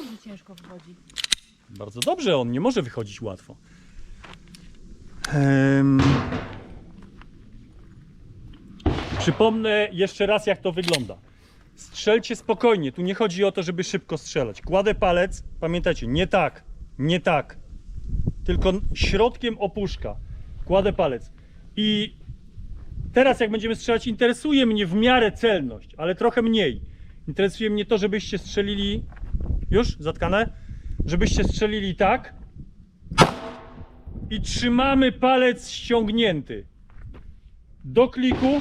Wiem, że ciężko wychodzi. Bardzo dobrze, on nie może wychodzić łatwo. Em, Przypomnę jeszcze raz, jak to wygląda. Strzelcie spokojnie, tu nie chodzi o to, żeby szybko strzelać. Kładę palec, pamiętajcie, nie tak, nie tak, tylko środkiem opuszka. Kładę palec. I teraz, jak będziemy strzelać, interesuje mnie w miarę celność, ale trochę mniej. Interesuje mnie to, żebyście strzelili. Już? Zatkane? żebyście strzelili tak i trzymamy palec ściągnięty do kliku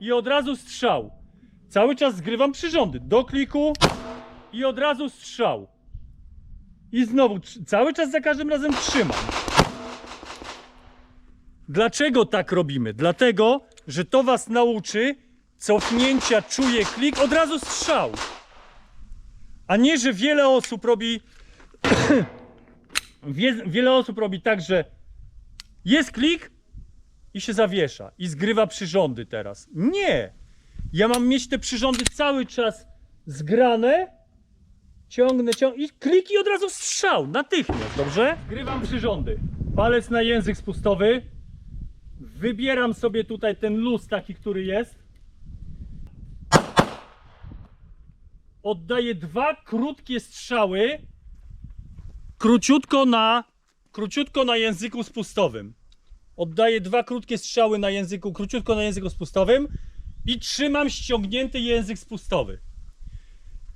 i od razu strzał. Cały czas zgrywam przyrządy do kliku i od razu strzał. I znowu cały czas za każdym razem trzymam. Dlaczego tak robimy? Dlatego, że to was nauczy cofnięcia, czuje klik, od razu strzał. A nie, że wiele osób robi. Wie, wiele osób robi tak, że jest klik i się zawiesza i zgrywa przyrządy teraz. Nie! Ja mam mieć te przyrządy cały czas zgrane. Ciągnę, ciągnę i klik i od razu strzał, natychmiast, dobrze? Zgrywam przyrządy. Palec na język spustowy. Wybieram sobie tutaj ten luz taki, który jest. Oddaję dwa krótkie strzały króciutko na, króciutko na języku spustowym. Oddaję dwa krótkie strzały na języku, króciutko na języku spustowym i trzymam ściągnięty język spustowy.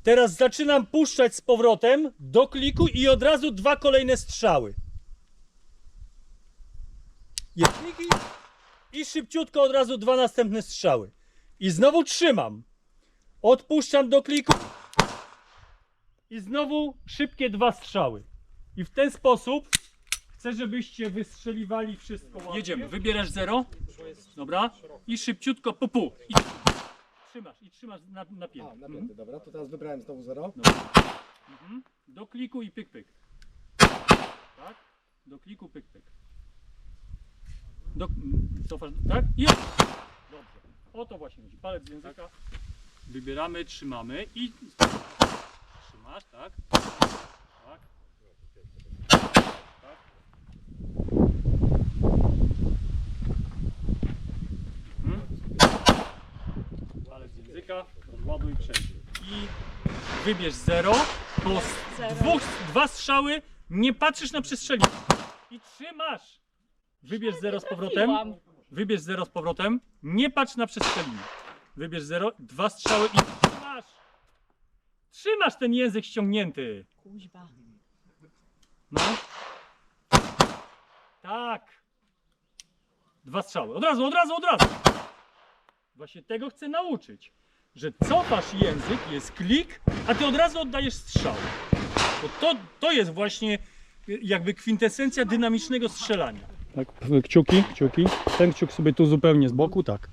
Teraz zaczynam puszczać z powrotem do kliku i od razu dwa kolejne strzały. Jest klik i, i szybciutko od razu dwa następne strzały. I znowu trzymam. Odpuszczam do kliku i znowu szybkie dwa strzały. I w ten sposób chcę, żebyście wystrzeliwali wszystko ładnie. Jedziemy. Wybierasz zero. Dobra. I szybciutko pupu. I trzymasz. I trzymasz na, A, napięty. Mhm. napięty, dobra, to teraz wybrałem znowu zero. Mhm. Do kliku i pyk pyk. Tak? Do kliku pyk pyk. Do, mm, cofasz, tak? I Dobrze. O to właśnie chodzi. Palec z języka. Wybieramy, trzymamy i trzymasz, tak? Tak. Tak. Mhm. Palec języka, rozładuj, przejdź. I wybierz zero, po s- Zero. dwóch, dwa strzały, nie patrzysz na przestrzeni. I trzymasz. Wybierz zero z powrotem. Trafiłam. Wybierz zero z powrotem. Nie patrz na przestrzeni. Wybierz zero, dwa strzały i trzymasz. Ten język ściągnięty. Kuźba. No. Tak. Dwa strzały. Od razu, od razu, od razu. Właśnie tego chcę nauczyć. Że cofasz język, jest klik, a ty od razu oddajesz strzał. Bo to, to jest właśnie y, jakby kwintesencja dynamicznego strzelania. Tak, kciuki, kciuki. Ten kciuk sobie tu zupełnie z boku, tak.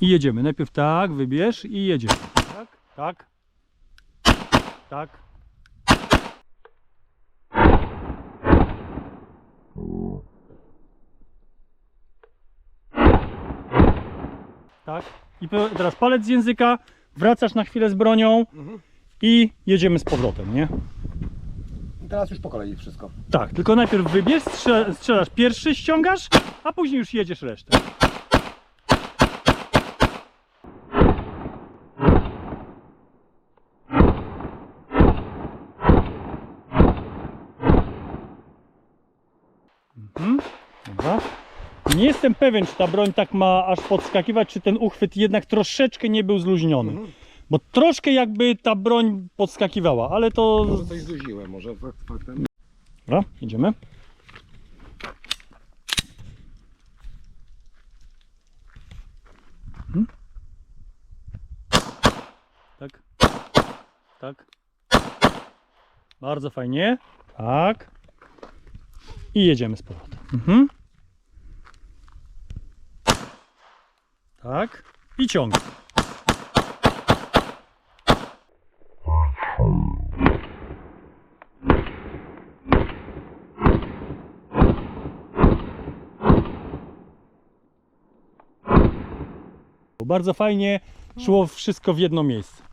I jedziemy. Najpierw tak, wybierz i jedziemy. Tak, tak. Tak. Tak. I teraz palec z języka, wracasz na chwilę z bronią Mhm. i jedziemy z powrotem, nie? I teraz już po kolei wszystko. Tak, tylko najpierw wybierz, strze- strzelasz pierwszy, ściągasz, a później już jedziesz resztę. Dobra. Nie jestem pewien, czy ta broń tak ma aż podskakiwać, czy ten uchwyt jednak troszeczkę nie był zluźniony. Mhm. Bo troszkę jakby ta broń podskakiwała, ale to Może coś zluźniłem, może fakt, faktem. Dobra, idziemy. Mhm. Tak. Tak. Bardzo fajnie. Tak. I jedziemy z powrotem. Mhm. Tak. I ciąg. Bardzo fajnie szło wszystko w jedno miejsce.